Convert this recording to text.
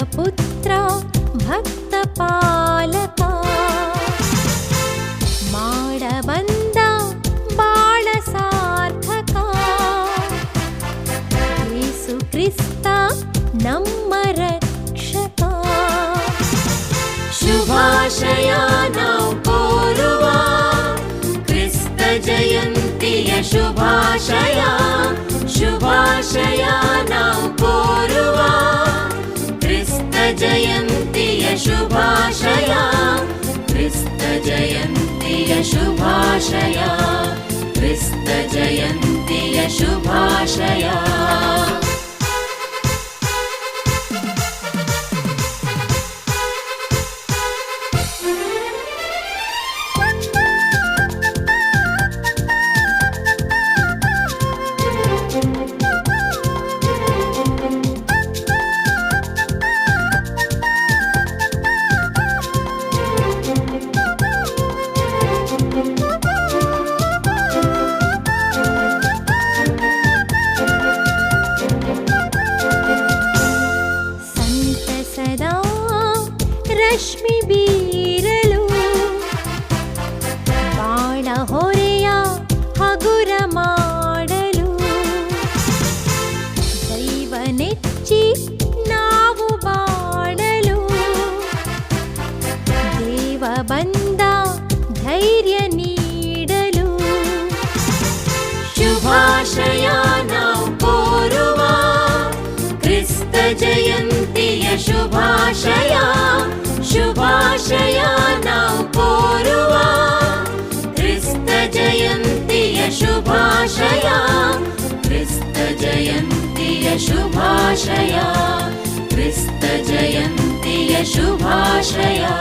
भक्तपुत्र भक्तपालका माडबन्द बाळसार्थका येसु Crysta नम्म रक्षका शुभाशयानां कोरुवा क्रिस्त जयन्ति शुभाशया शुभाशया जयन्तिय शुभाशया क्रिस्त जयन्तिय शुभाशया ರಶ್ಮಿ ಬೀರಲು. ಬಾಣ ಹೊರೆಯ ಹಗುರ ಮಾಡಲು. ದೈವ ನೆಚ್ಚಿ ನಾವು ಬಾಳಲು. ದೇವ ಬಂದ ಧೈರ್ಯ ನೀಡಲು. ಶುಭಾಶಯ ನಾವು ಕೋರುವ ಕ್ರಿಸ್ತ ಜಯಂತಿಯ आशयानां पूर्वा क्रिस्तजयन्तियशुभाशया क्रिस्तजयन्तियशुभाशया क्रिस्तजयन्तियशुभाशया